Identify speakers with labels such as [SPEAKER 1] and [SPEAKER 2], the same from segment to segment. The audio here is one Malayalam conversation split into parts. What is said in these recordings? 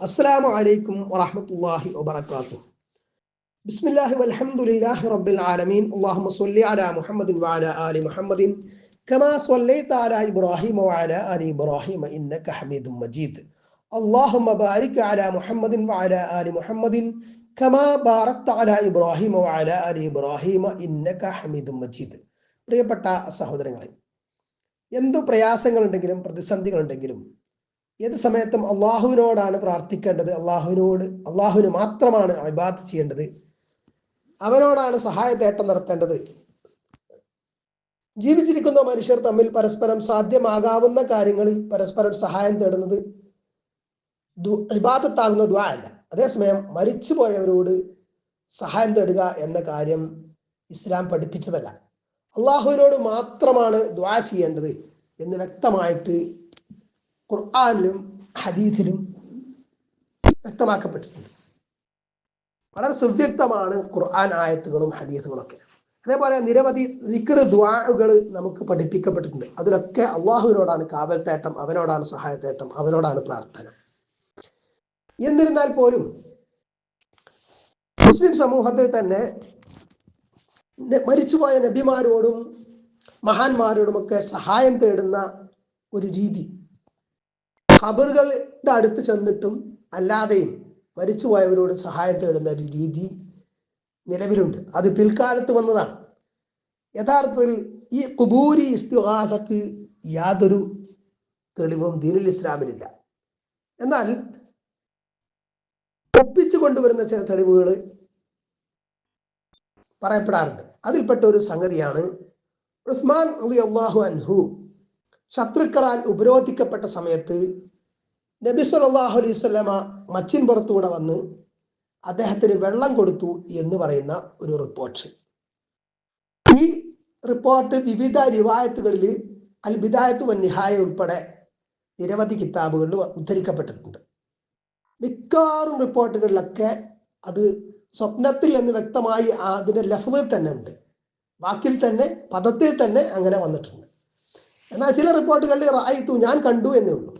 [SPEAKER 1] അസ്സലാമു അലൈക്കും വറഹമത്തല്ലാഹി വബറകാതുഹു. ബിസ്മില്ലാഹി വൽഹംദുലില്ലാഹി റബ്ബിൽ ആലമീൻ. അല്ലാഹുമ്മ സ്വല്ലി അലാ മുഹമ്മദിൻ വഅലാ ആലി മുഹമ്മദിൻ. കമാ സ്വല്ലൈത അലാ ഇബ്രാഹിമ വഅലാ ആലി ഇബ്രാഹിമ ഇന്നക ഹമീദും മജീദ്. അല്ലാഹുമ്മ ബാരിക് അലാ മുഹമ്മദിൻ വഅലാ ആലി മുഹമ്മദിൻ. കമാ ബാറക്ത അലാ ഇബ്രാഹിം വഅലാ ആലി ഇബ്രാഹിം ഇന്നക ഹമീദും മജീദ്. പ്രിയപ്പെട്ട സഹോദരങ്ങളെ എന്തു പ്രയാസങ്ങൾ ഉണ്ടെങ്കിലും പ്രതിസന്ധികൾ ഉണ്ടെങ്കിലും ഏത് സമയത്തും അള്ളാഹുവിനോടാണ് പ്രാർത്ഥിക്കേണ്ടത്? അള്ളാഹുവിനോട് അള്ളാഹുവിന് മാത്രമാണ് അഭിബാദ് ചെയ്യേണ്ടത്. അവനോടാണ് സഹായത്തേട്ടം നടത്തേണ്ടത്. ജീവിച്ചിരിക്കുന്ന മനുഷ്യർ തമ്മിൽ പരസ്പരം സാധ്യമാകാവുന്ന കാര്യങ്ങളിൽ പരസ്പരം സഹായം തേടുന്നത് ഇബാദത്താകുന്ന ദ്വാ അല്ല. അതേസമയം മരിച്ചുപോയവരോട് സഹായം തേടുക എന്ന കാര്യം ഇസ്ലാം പഠിപ്പിച്ചതല്ല. അള്ളാഹുവിനോട് മാത്രമാണ് ദ്വാ ചെയ്യേണ്ടത് എന്ന് വ്യക്തമായിട്ട് ഖുർആാനിലും ഹദീസിലും വ്യക്തമാക്കപ്പെട്ടിട്ടുണ്ട്. വളരെ സുവ്യക്തമാണ് ഖുർആൻ ആയത്തുകളും ഹദീസുകളൊക്കെ അതേപോലെ നിരവധി വിക്ര ദ്വാകൾ നമുക്ക് പഠിപ്പിക്കപ്പെട്ടിട്ടുണ്ട്. അതിലൊക്കെ അള്ളാഹുവിനോടാണ് കാവൽ തേട്ടം അവനോടാണ് സഹായത്തേട്ടം അവനോടാണ് പ്രാർത്ഥന. എന്നിരുന്നാൽ പോലും മുസ്ലിം സമൂഹത്തിൽ തന്നെ മരിച്ചുപോയ നബിമാരോടും മഹാന്മാരോടുമൊക്കെ സഹായം തേടുന്ന ഒരു രീതി ഖബറുകളുടെ അടുത്ത് ചെന്നിട്ടും അല്ലാതെയും മരിച്ചുപോയവരോട് സഹായം തേടുന്ന ഒരു രീതി നിലവിലുണ്ട്. അത് പിൽക്കാലത്ത് വന്നതാണ്. യഥാർത്ഥത്തിൽ ഈ കുബൂരി ഇസ്തിഹാസക്ക് യാതൊരു തെളിവും ദീനുൽ ഇസ്ലാമിനില്ല. എന്നാൽ ഒപ്പിച്ചു കൊണ്ടുവരുന്ന ചില തെളിവുകൾ പറയപ്പെടാറുണ്ട്. അതിൽപ്പെട്ട ഒരു സംഗതിയാണ് ഉസ്മാൻ അലി അള്ളാഹു അൻഹു ശത്രുക്കളാൽ ഉപരോധിക്കപ്പെട്ട സമയത്ത് നബി സല്ലാഹു അലൈഹി സ്വലമ മച്ചിൻ പുറത്തൂടെ വന്ന് അദ്ദേഹത്തിന് വെള്ളം കൊടുത്തു എന്ന് പറയുന്ന ഒരു റിപ്പോർട്ട്. ഈ റിപ്പോർട്ട് വിവിധ റിവായത്തുകളിൽ അൽ വൻ വന്നിഹായ ഉൾപ്പെടെ നിരവധി കിതാബുകളിൽ ഉദ്ധരിക്കപ്പെട്ടിട്ടുണ്ട്. മിക്കവാറും റിപ്പോർട്ടുകളിലൊക്കെ അത് സ്വപ്നത്തിൽ എന്ന് വ്യക്തമായി അതിന്റെ ലഫ്ലിൽ തന്നെ ഉണ്ട്. വാക്കിൽ തന്നെ പദത്തിൽ തന്നെ അങ്ങനെ വന്നിട്ടുണ്ട്. എന്നാൽ ചില റിപ്പോർട്ടുകളിൽ റായിത്തു ഞാൻ കണ്ടു എന്നേ ഉള്ളൂ.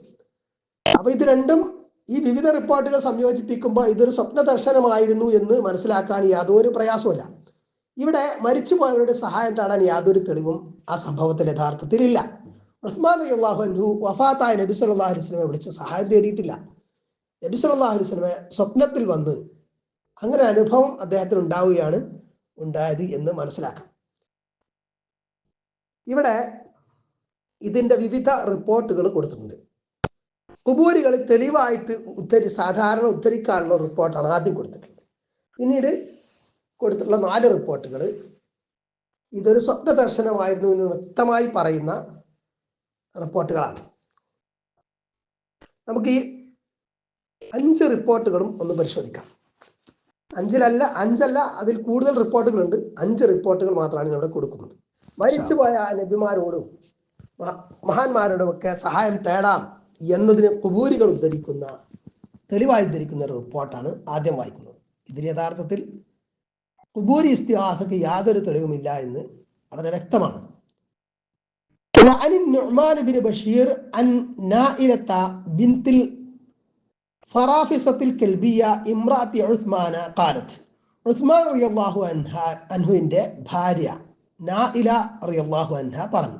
[SPEAKER 1] അപ്പൊ ഇത് രണ്ടും ഈ വിവിധ റിപ്പോർട്ടുകൾ സംയോജിപ്പിക്കുമ്പോൾ ഇതൊരു സ്വപ്ന ദർശനമായിരുന്നു എന്ന് മനസ്സിലാക്കാൻ യാതൊരു പ്രയാസമല്ല ഇവിടെ മരിച്ചുപോയവരുടെ സഹായം തേടാൻ യാതൊരു തെളിവും ആ സംഭവത്തിൽ യഥാർത്ഥത്തിൽ ഇല്ല. ഉസ്മാൻ അള്ളാഹു അൻഹു വഫാത്തായ നബി സല്ലാഹു വിളിച്ച് സഹായം തേടിയിട്ടില്ല. നബി സല്ലാഹു സ്വപ്നത്തിൽ വന്ന് അങ്ങനെ അനുഭവം അദ്ദേഹത്തിന് ഉണ്ടാവുകയാണ് ഉണ്ടായത് എന്ന് മനസ്സിലാക്കാം. ഇവിടെ ഇതിന്റെ വിവിധ റിപ്പോർട്ടുകൾ കൊടുത്തിട്ടുണ്ട്. കുബൂരികൾ തെളിവായിട്ട് ഉദ്ധരി സാധാരണ ഉദ്ധരിക്കാനുള്ള റിപ്പോർട്ടാണ് ആദ്യം കൊടുത്തിട്ടുള്ളത്. പിന്നീട് കൊടുത്തിട്ടുള്ള നാല് റിപ്പോർട്ടുകൾ ഇതൊരു സ്വപ്ന ദർശനമായിരുന്നു എന്ന് വ്യക്തമായി പറയുന്ന റിപ്പോർട്ടുകളാണ്. നമുക്ക് ഈ അഞ്ച് റിപ്പോർട്ടുകളും ഒന്ന് പരിശോധിക്കാം. അഞ്ചിലല്ല അഞ്ചല്ല അതിൽ കൂടുതൽ റിപ്പോർട്ടുകളുണ്ട്. അഞ്ച് റിപ്പോർട്ടുകൾ മാത്രമാണ് ഇവിടെ കൊടുക്കുന്നത്. മരിച്ചുപോയ നബിമാരോടും മഹാന്മാരോടും ഒക്കെ സഹായം തേടാം എന്നതിന് കുബൂരികൾ ഉദ്ധരിക്കുന്ന തെളിവായി ഉദ്ധരിക്കുന്ന ഒരു റിപ്പോർട്ടാണ് ആദ്യം വായിക്കുന്നത് ഇതിൽ യഥാർത്ഥത്തിൽ കുബൂരി ഇസ്തിഹാസക്ക് യാതൊരു തെളിവുമില്ല എന്ന് വളരെ വ്യക്തമാണ് وعن النعمان بن بشير عن نائلة بنت الفرافصة الكلبية امرأة عثمان قالت عثمان رضي الله عنها عنه ഭാര്യ നായില റളിയല്ലാഹു അൻഹ പറഞ്ഞു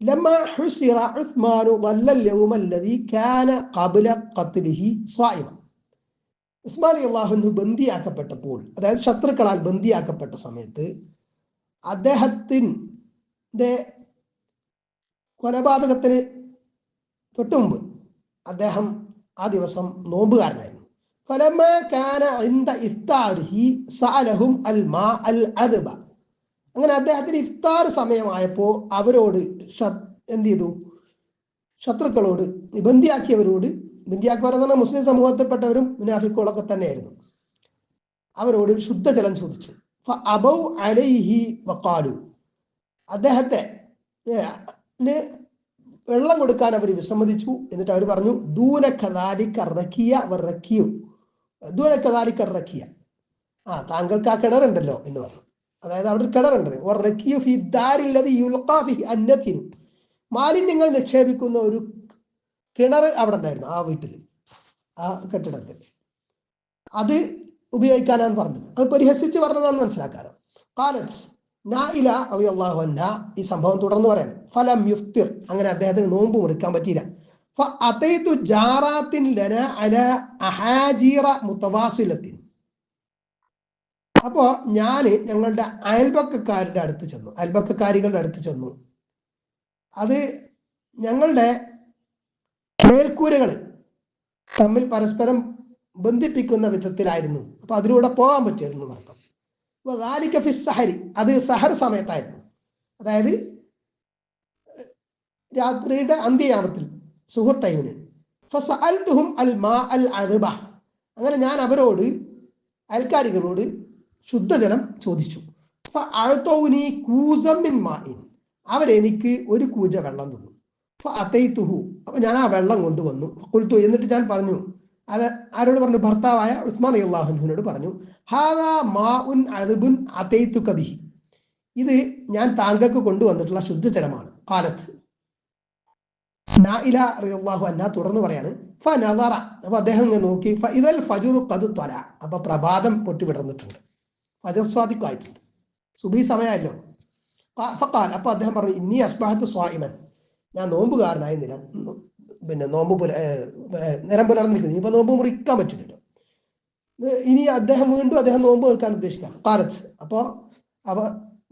[SPEAKER 1] لما حسر عثمان ظل اليوم الذي كان قبل قتله صائما ഉസ്മാൻ അള്ളാഹുനു ബന്ദിയാക്കപ്പെട്ടപ്പോൾ അതായത് ശത്രുക്കളാൽ ബന്ദിയാക്കപ്പെട്ട സമയത്ത് അദ്ദേഹത്തിൻ്റെ കൊലപാതകത്തിന് തൊട്ടു മുമ്പ് അദ്ദേഹം ആ ദിവസം നോമ്പുകാരനായിരുന്നു ഫലമ കാന ഇന്ദ ഇഫ്താരിഹി സഅലഹും അൽ മാ അൽ അദ്ബ അങ്ങനെ അദ്ദേഹത്തിന് ഇഫ്താർ സമയമായപ്പോൾ അവരോട് എന്ത് ചെയ്തു? ശത്രുക്കളോട് നിബന്ധിയാക്കിയവരോട് ബന്ദിയാക്കിയവർ എന്ന് മുസ്ലിം സമൂഹത്തിൽപ്പെട്ടവരും മുനാഫിക്കുകളൊക്കെ തന്നെയായിരുന്നു. അവരോട് ശുദ്ധജലം ചോദിച്ചു. അലൈഹി വക്കാലു അദ്ദേഹത്തെ വെള്ളം കൊടുക്കാൻ അവർ വിസമ്മതിച്ചു. എന്നിട്ട് അവർ പറഞ്ഞു ദൂന കദാലിക്കറക്കിയ റക്കിയു ദൂന കദാലിക്കറക്കിയ ആ താങ്കൾക്ക് ആ കിണറുണ്ടല്ലോ എന്ന് പറഞ്ഞു. അതായത് അവിടെ ഒരു കിണറുണ്ട്. മാലിന്യങ്ങൾ നിക്ഷേപിക്കുന്ന ഒരു കിണർ അവിടെ ഉണ്ടായിരുന്നു ആ വീട്ടിൽ ആ കെട്ടിടത്തിൽ. അത് ഉപയോഗിക്കാനാണ് പറഞ്ഞത്. അത് പരിഹസിച്ച് പറഞ്ഞതാണ് മനസ്സിലാക്കാനോ കാലത്ത് ഈ സംഭവം തുടർന്ന് പറയണം. ഫലം യുഫ്തിർ. അങ്ങനെ അദ്ദേഹത്തിന് നോമ്പ് മുറിക്കാൻ പറ്റിയില്ല. ഫഅതൈതു ജാറാത്തിൻ ലന അല അഹാജീറ മുത്തവാസിലത്തിൻ. അപ്പോ ഞാൻ ഞങ്ങളുടെ അയൽപക്കക്കാരുടെ അടുത്ത് ചെന്നു. അയൽപക്കക്കാരികളുടെ അടുത്ത് ചെന്നു. അത് ഞങ്ങളുടെ മേൽക്കൂരകൾ തമ്മിൽ പരസ്പരം ബന്ധിപ്പിക്കുന്ന വിധത്തിലായിരുന്നു. അപ്പൊ അതിലൂടെ പോകാൻ പറ്റിയിരുന്നു അർത്ഥം അപ്പൊ ദാലിക ഫി സഹരി അത് സഹർ സമയത്തായിരുന്നു. അതായത് രാത്രിയുടെ അന്ത്യയാമത്തിൽ സുഹർ ടൈമിന്. അങ്ങനെ ഞാൻ അവരോട് അയൽക്കാരികളോട് ശുദ്ധജലം ചോദിച്ചു. ഫഅഅതൗനി കൂസം മായിൻ അവരെനിക്ക് ഒരു കൂജ വെള്ളം തന്നു. അത്തൈത്തുഹു അപ്പൊ ഞാൻ ആ വെള്ളം കൊണ്ടുവന്നു. കുൽത്തു എന്നിട്ട് ഞാൻ പറഞ്ഞു അത് ആരോട് പറഞ്ഞു? ഭർത്താവായ ഉസ്മാൻ അള്ളാഹുനോട് പറഞ്ഞു ഹാദാ മാഉൻ അഴുബുൻ അതൈതു കബിഹി ഇത് ഞാൻ താങ്കൾക്ക് കൊണ്ടുവന്നിട്ടുള്ള ശുദ്ധജലമാണ്. കാലത്ത് തുടർന്ന് പറയാണ് ഫനദറ അപ്പൊ അദ്ദേഹം നോക്കി നോക്കി ഇതൽ ഫജുറു കതു ത്വര അപ്പൊ പ്രഭാതം പൊട്ടി വിടർന്നിട്ടുണ്ട് ആയിട്ടുണ്ട് സുബി സമയമല്ലോ ഫക്കാൽ അപ്പൊ അദ്ദേഹം പറഞ്ഞു ഇനി അസ്ബാഹത്ത് സ്വായിമൻ ഞാൻ നോമ്പുകാരനായി നിരം പിന്നെ നോമ്പ് പുല നിരം പുലർന്നിരിക്കുന്നു. ഇപ്പൊ നോമ്പ് മുറിക്കാൻ പറ്റില്ലല്ലോ. ഇനി അദ്ദേഹം വീണ്ടും അദ്ദേഹം നോമ്പ് നിൽക്കാൻ ഉദ്ദേശിക്കാം. കാലത്ത് അപ്പോ അവ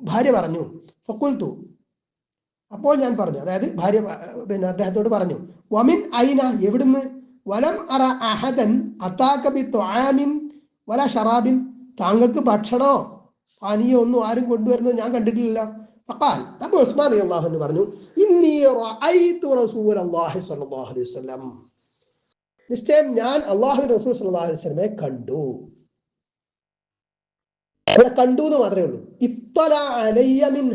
[SPEAKER 1] ഭാര്യ പറഞ്ഞു ഫക്കുൽത്തു അപ്പോൾ ഞാൻ പറഞ്ഞു അതായത് ഭാര്യ പിന്നെ അദ്ദേഹത്തോട് പറഞ്ഞു വമിൻ ഐന? എവിടുന്ന്? വലം അറ അഹദൻ അത്താക്കബി ത്വാമിൻ വല ഷറാബിൻ. താങ്കൾക്ക് ഭക്ഷണോ പാനീയോ ഒന്നും ആരും കൊണ്ടുവരുന്നത് ഞാൻ കണ്ടിട്ടില്ല ഫഖാൽ അപ്പൊ ഉസ്മാൻ അള്ളാഹു എന്ന് പറഞ്ഞു ഇന്നി റഅയ്തു റസൂലല്ലാഹി അലൈഹി വസല്ലം. നിശ്ചയം ഞാൻ അള്ളാഹു റസൂൽ കണ്ടു. അവിടെ കണ്ടു എന്ന് മാത്രമേ ഉള്ളൂ. ഇത്തല അലയ്യ മിൻ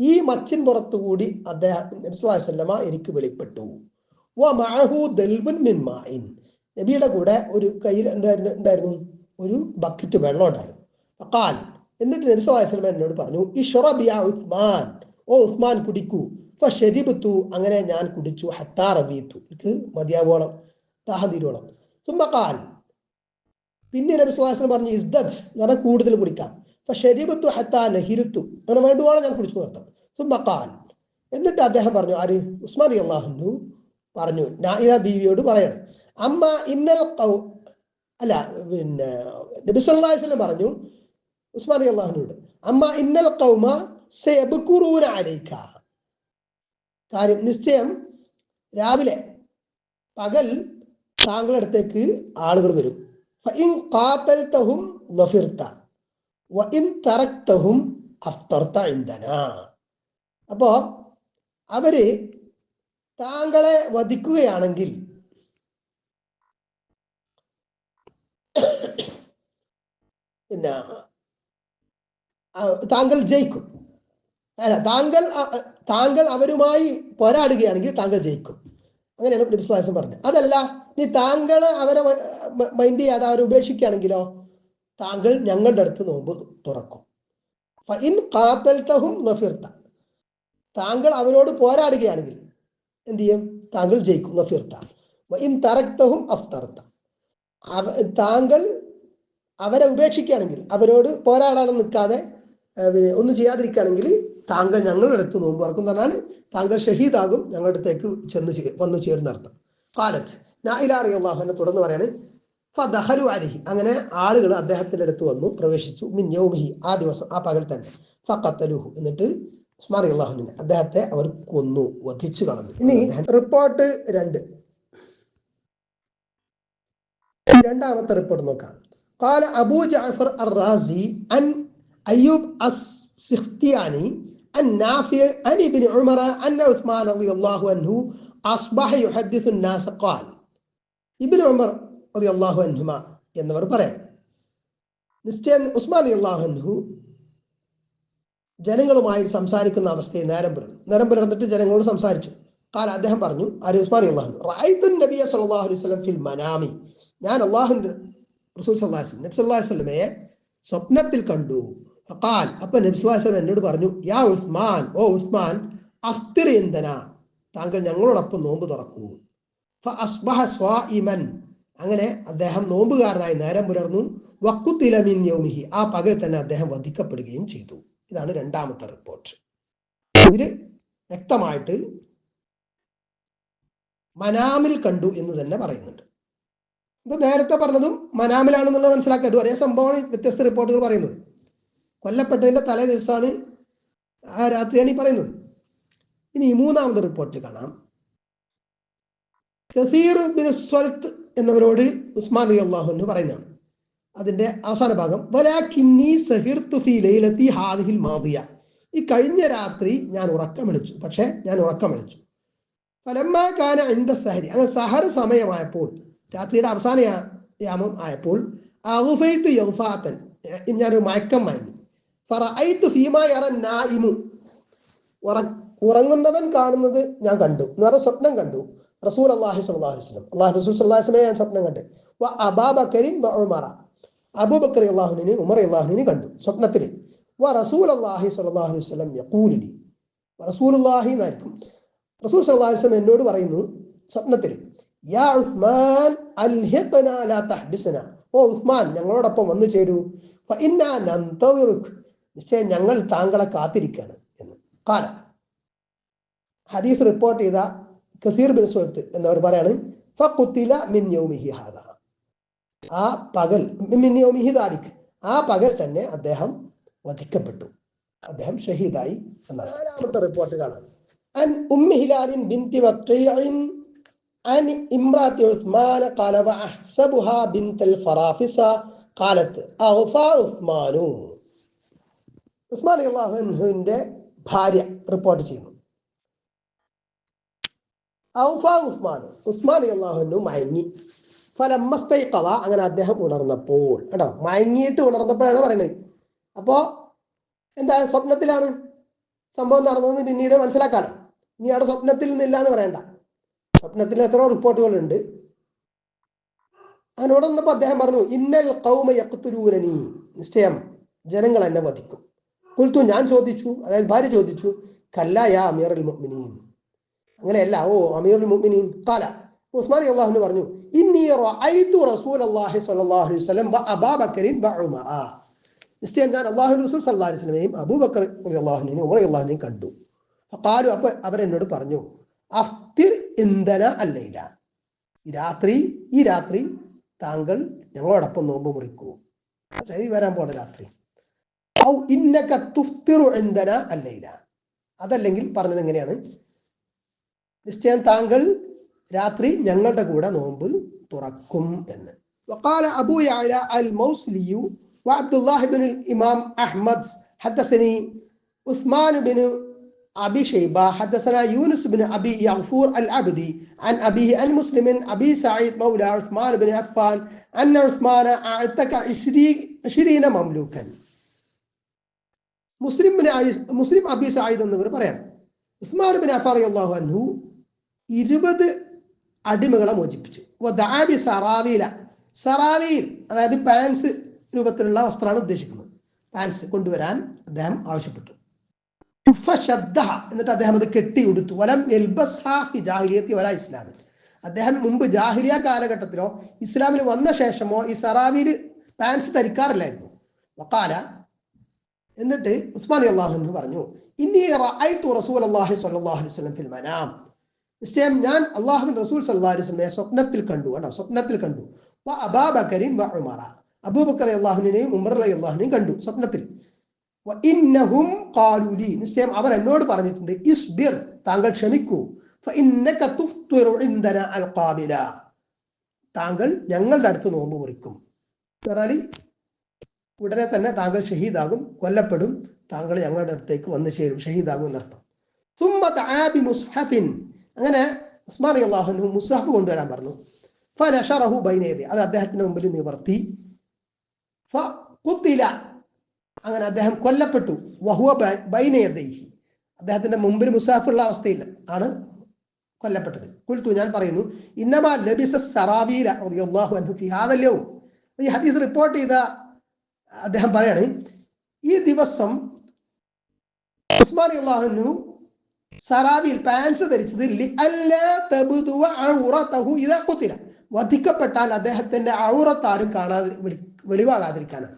[SPEAKER 1] ഈ മച്ചിൻ പുറത്തുകൂടി അദ്ദേഹം അലൈഹി വസല്ലമ എനിക്ക് വെളിപ്പെട്ടു. ദൽബുൻ മിൻ മാഇൻ. നബിയുടെ കൂടെ ഒരു കയ്യിൽ എന്തായിരുന്നു ഉണ്ടായിരുന്നു ഒരു ബക്കറ്റ് വെള്ളം ഉണ്ടായിരുന്നു. അക്കാൽ എന്നിട്ട് നബി വസല്ലമ എന്നോട് പറഞ്ഞു ഇഷ്റബ് യാ ഉസ്മാൻ ഓ ഉസ്മാൻ കുടിക്കൂ. ഇപ്പൊ ഫശരിബത്തു അങ്ങനെ ഞാൻ കുടിച്ചു. ഹത്താ റബീത്തു എനിക്ക് മതിയാവോളം താഹതിരോളം സുമ്മക്കാൽ സുമ്മ പിന്നെ നബി വസല്ലം പറഞ്ഞു ഇസ്ദത്ത് എന്ന് കൂടുതൽ കുടിക്കാം. ഫശരിബത്തു ഹത്താ നഹിരുത്തു അങ്ങനെ വേണ്ടുവോളം ഞാൻ കുടിച്ചു നിർത്താം. സുമ്മക്കാൽ എന്നിട്ട് അദ്ദേഹം പറഞ്ഞു ആര്? ഉസ്മാൻ അള്ളാഹു പറഞ്ഞു നായില ബീവിയോട് പറയണം. അമ്മ ഇന്നൽ അല്ല പിന്നെ നബി സല്ലല്ലാഹു അലൈഹി പറഞ്ഞു ഉസ്മാൻ അള്ളാഹുനോട് അമ്മ ഇന്നൽ കൗമ അലൈക. കാര്യം നിശ്ചയം രാവിലെ പകൽ താങ്കളുടെ അടുത്തേക്ക് ആളുകൾ വരും. അപ്പോ അവർ താങ്കളെ വധിക്കുകയാണെങ്കിൽ പിന്നെ താങ്കൾ ജയിക്കും. അല്ല താങ്കൾ താങ്കൾ അവരുമായി പോരാടുകയാണെങ്കിൽ താങ്കൾ ജയിക്കും. അങ്ങനെയാണ് നബി വിശ്വാസം പറഞ്ഞത്. അതല്ല ഇനി താങ്കൾ അവരെ മൈൻഡ് ചെയ്യാതെ അവരെ ഉപേക്ഷിക്കുകയാണെങ്കിലോ താങ്കൾ ഞങ്ങളുടെ അടുത്ത് നോമ്പ് തുറക്കും. ഇൻ താങ്കൾ അവരോട് പോരാടുകയാണെങ്കിൽ എന്ത് ചെയ്യും? താങ്കൾ ജയിക്കും നഫീർത്ത ഇൻ തറക്തഹും അഫ്തർത്ത താങ്കൾ അവരെ ഉപേക്ഷിക്കുകയാണെങ്കിൽ അവരോട് പോരാടാൻ നിൽക്കാതെ ഒന്നും ചെയ്യാതിരിക്കുകയാണെങ്കിൽ താങ്കൾ ഞങ്ങളുടെ അടുത്ത് നോമ്പ് തുറക്കും പറഞ്ഞാൽ താങ്കൾ ഷഹീദാകും ഞങ്ങളുടെ അടുത്തേക്ക് ചെന്ന് വന്നു ചേർന്നർത്ഥം കാലത്ത് നായിലാറി തുടർന്ന് പറയാണ് ഫദഹലു അലിഹി. അങ്ങനെ ആളുകൾ അദ്ദേഹത്തിന്റെ അടുത്ത് വന്നു പ്രവേശിച്ചു. മിൻ യൗമിഹി ആ ദിവസം ആ പകൽ തന്നെ. ഫഖത്തലുഹു എന്നിട്ട് അള്ളാഹുവിനെ അദ്ദേഹത്തെ അവർ കൊന്നു വധിച്ചു കളഞ്ഞു. ഇനി റിപ്പോർട്ട് രണ്ട്. രണ്ടാമത്തെ റിപ്പോർട്ട് നോക്കാം. قال أبو جعفر الرازي عن أيوب السختياني النافع عن ابن عمر أن عثمان رضي الله عنه أصبح يحدث الناس قال ابن عمر رضي الله عنهما എന്നവർ പറയാം നിശ്ചയം ഉസ്മാൻ അലി അള്ളാഹു അൻഹു ജനങ്ങളുമായി സംസാരിക്കുന്ന അവസ്ഥയിൽ നേരം പുലർന്നു നേരം പുലർന്നിട്ട് ജനങ്ങളോട് സംസാരിച്ചു കാല അദ്ദേഹം പറഞ്ഞു ആര് ഉസ്മാൻ അലി അള്ളാഹു റായിത്തുൻ നബിയ സല്ലല്ലാഹു അലൈഹി വസല്ലം ഫിൽ മനാമി ഞാൻ അള്ളാഹുന്റെ റസൂൽ സല്ലാസ്ലം നബ്സ് അലൈഹി സ്വപ്നത്തിൽ കണ്ടു. അക്കാൽ അപ്പൊ നബ്സ് അലൈഹി എന്നോട് പറഞ്ഞു യാ ഉസ്മാൻ ഓ ഉസ്മാൻ അഫ്തിർ ഇന്ധന താങ്കൾ ഞങ്ങളോടൊപ്പം നോമ്പ് തുറക്കൂ. അസ്ബഹ സ്വാഇമൻ. അങ്ങനെ അദ്ദേഹം നോമ്പുകാരനായി നേരം പുലർന്നു. വക്കുത്തിലമിൻ യൗമിഹി ആ പകൽ തന്നെ അദ്ദേഹം വധിക്കപ്പെടുകയും ചെയ്തു. ഇതാണ് രണ്ടാമത്തെ റിപ്പോർട്ട്. ഇതിൽ വ്യക്തമായിട്ട് മനാമിൽ കണ്ടു എന്ന് തന്നെ പറയുന്നുണ്ട്. ഇപ്പൊ നേരത്തെ പറഞ്ഞതും മനാമിലാണെന്നുള്ളത് മനസ്സിലാക്കുക. ഒരേ സംഭവമാണ് വ്യത്യസ്ത റിപ്പോർട്ടുകൾ പറയുന്നത്. കൊല്ലപ്പെട്ടതിന്റെ തലേ ദിവസമാണ് ആ രാത്രിയാണ് ഈ പറയുന്നത്. ഇനി മൂന്നാമത് റിപ്പോർട്ട് കാണാം. കസീർ ബിൻ സ്വൽത്ത് എന്നവരോട് ഉസ്മാൻ അലി അള്ളാഹു എന്ന് പറയുന്നതാണ് അതിന്റെ അവസാന ഭാഗം വലാക്കിന്നി ഈ കഴിഞ്ഞ രാത്രി ഞാൻ ഉറക്കം വിളിച്ചു. പക്ഷെ ഞാൻ ഉറക്കം വിളിച്ചു. ഫലമ്മ കാന എന്ത സഹരി. അങ്ങനെ സഹർ സമയമായപ്പോൾ രാത്രിയുടെ അവസാന യാമം ആയപ്പോൾ അഹുഫൈത്തു യൗഫാത്തൻ ഞാനൊരു മയക്കം വാങ്ങി. ഫറഅയ്തു ഫീമാ യറ നായിമു. ഉറ- ഉറങ്ങുന്നവൻ കാണുന്നത് ഞാൻ കണ്ടു. എന്ന് പറഞ്ഞ സ്വപ്നം കണ്ടു. റസൂൽ അള്ളാഹി സ്വല്ലല്ലാഹു അലൈഹി വസല്ലം. അള്ളാഹു റസൂൽ സ്വല്ലല്ലാഹു അലൈഹി ഞാൻ സ്വപ്നം കണ്ട്. വ അബാബക്കരിൻ വ ഉമറ. അബൂബക്കർ അള്ളാഹുവിനെ ഉമർ അള്ളാഹുവിനെ കണ്ടു സ്വപ്നത്തിൽ. വ റസൂൽ അള്ളാഹി സ്വല്ലല്ലാഹു അലൈഹി വസല്ലം യഖൂലുലി റസൂൽ അള്ളാഹി എന്നായിരിക്കും. റസൂൽ സ്വല്ലല്ലാഹു അലൈഹി എന്നോട് പറയുന്നു സ്വപ്നത്തിൽ. യാ ഉസ്മാൻ തഹ്ബിസ്നാ. ഓ ഉസ്മാൻ ഞങ്ങളോടൊപ്പം വന്നു ചേരൂ. നിശ്ചയം ഞങ്ങൾ താങ്കളെ കാത്തിരിക്കുകയാണ് എന്ന്. കാല ഹദീസ് റിപ്പോർട്ട് ചെയ്ത കസീർ ബിൻ സുഹത്ത് എന്നവർ പറയാണ് ഫഖുത്തില മിൻ യൗമിഹി ഹാദ. ആ പകൽ മിൻ യൗമിഹി ദാലിക്. ആ പകൽ തന്നെ അദ്ദേഹം വധിക്കപ്പെട്ടു. അദ്ദേഹം ഷഹീദായി എന്നാണ്. നാലാമത്തെ റിപ്പോർട്ട് കാണാം. അൻ ഉമ്മി ബിൻതി വഖീഇൻ അൻ ഇമ്രാത്തി ഉസ്മാൻ കലവ അഹ്സബുഹ ബിൻതൽ ഫറാഫിസ കാലത്ത് അഹ്ഫ ഉസ്മാനു. ഉസ്മാൻ അള്ളാഹുവിന്റെ ഭാര്യ റിപ്പോർട്ട് ചെയ്യുന്നു. ഔഫ ഉസ്മാൻ ഉസ്മാൻ അള്ളാഹുനു മയങ്ങി. ഫലമ്മസ്തൈ കഥ അങ്ങനെ അദ്ദേഹം ഉണർന്നപ്പോൾ കേട്ടോ മയങ്ങിയിട്ട് ഉണർന്നപ്പോഴാണ് പറയുന്നത് അപ്പോ എന്താ സ്വപ്നത്തിലാണ് സംഭവം നടന്നതെന്ന് പിന്നീട് മനസ്സിലാക്കാലോ. ഇനി അവിടെ സ്വപ്നത്തിൽ നിന്നില്ല എന്ന് പറയണ്ട. സ്വപ്നത്തിൽ എത്രയോ റിപ്പോർട്ടുകളുണ്ട്. അതിനോട് വന്നപ്പോൾ അദ്ദേഹം പറഞ്ഞു ഇന്നൽ കൗമ യക്കുത്തുലൂനനി നിശ്ചയം ജനങ്ങൾ എന്നെ വധിക്കും. കുൽത്തു ഞാൻ ചോദിച്ചു അതായത് ഭാര്യ ചോദിച്ചു കല്ല യാ അമീർ അൽ മുഅ്മിനീൻ? അങ്ങനെയല്ല ഓ അമീർ അൽ മുഅ്മിനീൻ. കാല ഉസ്മാൻ അള്ളാഹുന് പറഞ്ഞു ഇന്നി റഅയ്തു റസൂലല്ലാഹി സ്വല്ലല്ലാഹു അലൈഹി വ അബാബക്കറിൻ വ ഉമറ. നിശ്ചയം ഞാൻ അള്ളാഹു റസൂൽ സല്ലല്ലാഹു അലൈഹി വസല്ലമയും അബൂബക്കർ അള്ളാഹുനെയും ഉമർ അള്ളാഹുനെയും കണ്ടു. കാലു അപ്പൊ അവരെന്നോട് പറഞ്ഞു അഫ്തിർ ഇന്ധന അല്ലയില ഈ രാത്രി ഈ രാത്രി താങ്കൾ ഞങ്ങളോടൊപ്പം നോമ്പ് മുറിക്കൂ അതായത് ഈ വരാൻ പോണ രാത്രി ഔ ഇന്നക തുഫ്തിറു ഇന്ധന അല്ലയില അതല്ലെങ്കിൽ പറഞ്ഞത് എങ്ങനെയാണ് നിശ്ചയം താങ്കൾ രാത്രി ഞങ്ങളുടെ കൂടെ നോമ്പ് തുറക്കും എന്ന് وقال أبو يعلى الموصلي وعبد الله بن الإمام أحمد حدثني عثمان بن أبي شيبة حدثنا يونس بن أبي يغفور العبدي عن أبيه عن مسلم أبي سعيد مولى عثمان بن عفان أن عثمان أعتق عشرين مملوكا Muslim bin Ayis Muslim Abi Sayid എന്നിവർ പറയാണ് ഉസ്മാൻ ബിൻ അഫാർ അള്ളാഹു അൻഹു ഇരുപത് അടിമകളെ മോചിപ്പിച്ചു ദാബി സറാവീല സറാവീൽ അതായത് പാൻസ് രൂപത്തിലുള്ള വസ്ത്രമാണ് ഉദ്ദേശിക്കുന്നത് പാൻസ് കൊണ്ടുവരാൻ അദ്ദേഹം ആവശ്യപ്പെട്ടു ഫശദ്ദഹ എന്നിട്ട് അദ്ദേഹം അത് കെട്ടി ഉടുത്തു വലം എൽബസ് ഹാഫി ജാഹിലിയത്തി വല ഇസ്ലാമിൽ അദ്ദേഹം മുമ്പ് ജാഹിലിയ കാലഘട്ടത്തിലോ ഇസ്ലാമിൽ വന്ന ശേഷമോ ഈ സറാവിയിൽ പാൻസ് ധരിക്കാറില്ലായിരുന്നു. വക്കാല എന്നിട്ട് ഉസ്മാൻ അള്ളാഹു എന്ന് പറഞ്ഞു ഇന്നി റഅയ്തു റസൂൽ അള്ളാഹി അലൈഹി വസല്ലം ഫിൽ മനാം. നിശ്ചയം ഞാൻ അള്ളാഹുവിൻ റസൂൽ സല്ലല്ലാഹു അലൈഹി വസല്ലമയെ സ്വപ്നത്തിൽ കണ്ടു കണ്ടോ സ്വപ്നത്തിൽ കണ്ടു. വ അബാബക്കരിൻ വ ഉമറ. അബൂബക്കർ അള്ളാഹുവിനെയും ഉമർ അലി അള്ളാഹുവിനെയും കണ്ടു സ്വപ്നത്തിൽ. ഇന്നഹും കാലുലി നിശ്ചയം അവർ എന്നോട് പറഞ്ഞിട്ടുണ്ട് ഇസ്ബിർ താങ്കൾ ക്ഷമിക്കൂ. താങ്കൾ ഞങ്ങളുടെ അടുത്ത് നോമ്പ് മുറിക്കും. ഉടനെ തന്നെ താങ്കൾ ഷഹീദാകും കൊല്ലപ്പെടും. താങ്കൾ ഞങ്ങളുടെ അടുത്തേക്ക് വന്നു ചേരും. ഷഹീദാകും എന്നർത്ഥം. മുസ്ഹഫിൻ. അങ്ങനെ ഉസ്മാൻ മുസ്ഹഫ് കൊണ്ടുവരാൻ പറഞ്ഞു. ഫനഷറഹു ബൈനേദി അത് അദ്ദേഹത്തിന്റെ മുമ്പിൽ നിവർത്തി. ഫഖുത്തില അങ്ങനെ അദ്ദേഹം കൊല്ലപ്പെട്ടു. വഹുവ ബൈനയദൈഹി അദ്ദേഹത്തിന്റെ മുമ്പിൽ മുസാഫുള്ള അവസ്ഥയിൽ ആണ് കൊല്ലപ്പെട്ടത്. കുൽത്തു ഞാൻ പറയുന്നു ഇന്നമാ ലബിസ സറാവീല അൻഹു ഈ ഹദീസ് റിപ്പോർട്ട് ചെയ്ത അദ്ദേഹം പറയാണ് ഈ ദിവസം ഉസ്മാൻ അള്ളാഹുനു സറാവിയിൽ പാൻസ് ധരിച്ചത് വധിക്കപ്പെട്ടാൽ അദ്ദേഹത്തിന്റെ ഔറത്താരും കാണാതെ വെളി- വെളിവാകാതിരിക്കാനാണ്.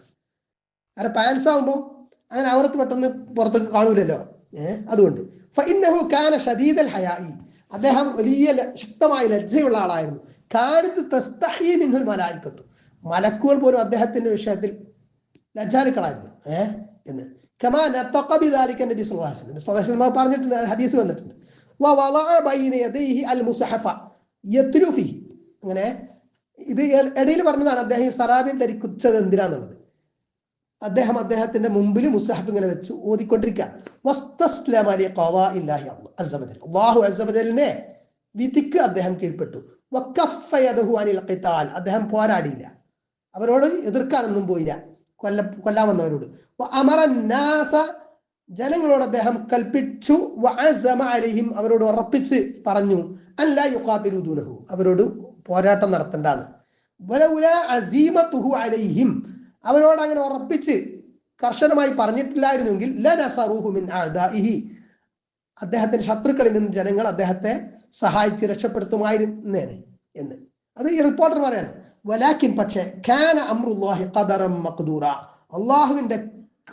[SPEAKER 1] കാരണം പാൻസ് ആകുമ്പോൾ അങ്ങനെ അവർക്ക് പെട്ടെന്ന് പുറത്തേക്ക് കാണൂലല്ലോ. ഏഹ് അതുകൊണ്ട്. കാന ഷദീദൽ ഹയായി. അദ്ദേഹം വലിയ ശക്തമായ ലജ്ജയുള്ള ആളായിരുന്നു. മിൻഹുൽ മലായിക്കത്തു. മലക്കുകൾ പോലും അദ്ദേഹത്തിന്റെ വിഷയത്തിൽ ലജ്ജാലുക്കളായിരുന്നു. ഏഹ് എന്ന്. കമാ നബി പറഞ്ഞിട്ടുണ്ട് ഹദീസ് വന്നിട്ടുണ്ട്. അൽ മുസഹഫ അങ്ങനെ ഇത് ഇടയിൽ പറഞ്ഞതാണ് അദ്ദേഹം സറാബിൻ ധരിച്ചത് എന്തിനാന്നുള്ളത്. അദ്ദേഹം അദ്ദേഹത്തിന്റെ മുമ്പിൽ മുസ്ഹഫ് ഇങ്ങനെ വെച്ച് ഓതിക്കൊണ്ടിരിക്കുകയാണ്. വിധിക്ക് അദ്ദേഹം കീഴ്പ്പെട്ടു. അദ്ദേഹം പോരാടിയില്ല. അവരോട് എതിർക്കാനൊന്നും പോയില്ല. കൊല്ല കൊല്ലാൻ വന്നവരോട്. ജനങ്ങളോട് അദ്ദേഹം കൽപ്പിച്ചു. അവരോട് ഉറപ്പിച്ച് പറഞ്ഞു അല്ല യുഖാതിലു ദൂനഹു. അവരോട് പോരാട്ടം നടത്തണ്ടാണ് അലൈഹിം അവരോട് അങ്ങനെ ഉറപ്പിച്ച് കർശനമായി പറഞ്ഞിട്ടില്ലായിരുന്നുവെങ്കിൽ ലനസറൂഹുമിൻ അഅദാഇഹി അദ്ദേഹത്തിന്റെ ശത്രുക്കളിൽ നിന്ന് ജനങ്ങൾ അദ്ദേഹത്തെ സഹായിച്ച് രക്ഷപ്പെടുത്തുമായിരുന്നേനെ എന്ന്. അത് ഈ റിപ്പോർട്ടർ പറയാണ്. വലാക്കിൻ പക്ഷേ ഖാന അമ്രുല്ലാഹി ഖദറം മഖ്ദൂറ. അള്ളാഹുവിന്റെ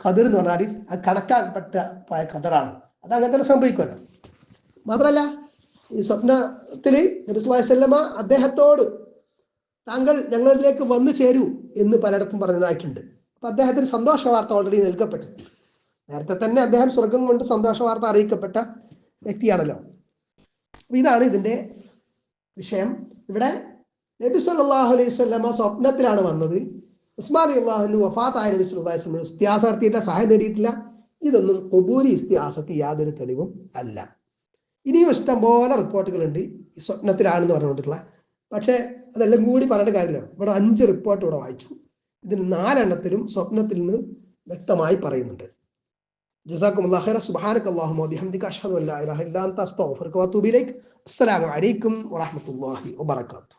[SPEAKER 1] ഖദർ എന്ന് പറഞ്ഞാൽ അത് കണക്കാക്കപ്പെട്ട പോയ ഖദറാണ്. അത് അങ്ങനെ തന്നെ സംഭവിക്കുമല്ലോ. മാത്രമല്ല ഈ സ്വപ്നത്തിൽ നബി സ്വല്ലല്ലാഹു അലൈഹി അദ്ദേഹത്തോട് താങ്കൾ ഞങ്ങളിലേക്ക് വന്നു ചേരൂ എന്ന് പലയിടത്തും പറഞ്ഞതായിട്ടുണ്ട്. അപ്പൊ അദ്ദേഹത്തിന് സന്തോഷ വാർത്ത ഓൾറെഡി നൽകപ്പെട്ടിട്ടുണ്ട് നേരത്തെ തന്നെ അദ്ദേഹം സ്വർഗം കൊണ്ട് സന്തോഷ വാർത്ത അറിയിക്കപ്പെട്ട വ്യക്തിയാണല്ലോ. ഇതാണ് ഇതിന്റെ വിഷയം. ഇവിടെ നബി സല്ലല്ലാഹു അലൈഹി സ്വപ്നത്തിലാണ് വന്നത്. ഉസ്മാൻ അള്ളാഹുനു വഫാത്തായ നബി അലൈഹി വസല്ലം ഇസ്തിഹാസ നടത്തിയിട്ടില്ല സഹായം നേടിയിട്ടില്ല. ഇതൊന്നും കൊബൂരി ഇസ്തിഹാസക്ക് യാതൊരു തെളിവും അല്ല. ഇനിയും ഇഷ്ടം പോലെ റിപ്പോർട്ടുകളുണ്ട് ഈ സ്വപ്നത്തിലാണെന്ന് പറഞ്ഞുകൊണ്ടിട്ടുള്ള പക്ഷേ അതെല്ലാം കൂടി പറയേണ്ട കാര്യമില്ല ഇവിടെ അഞ്ച് റിപ്പോർട്ട് ഇവിടെ വായിച്ചു ഇതിൽ നാലെണ്ണത്തിലും സ്വപ്നത്തിൽ നിന്ന് വ്യക്തമായി പറയുന്നുണ്ട് جزاكم الله خيرا سبحانك اللهم وبحمدك أشهد أن لا إله إلا أنت أستغفرك وأتوب إليك السلام عليكم ورحمة الله وبركاته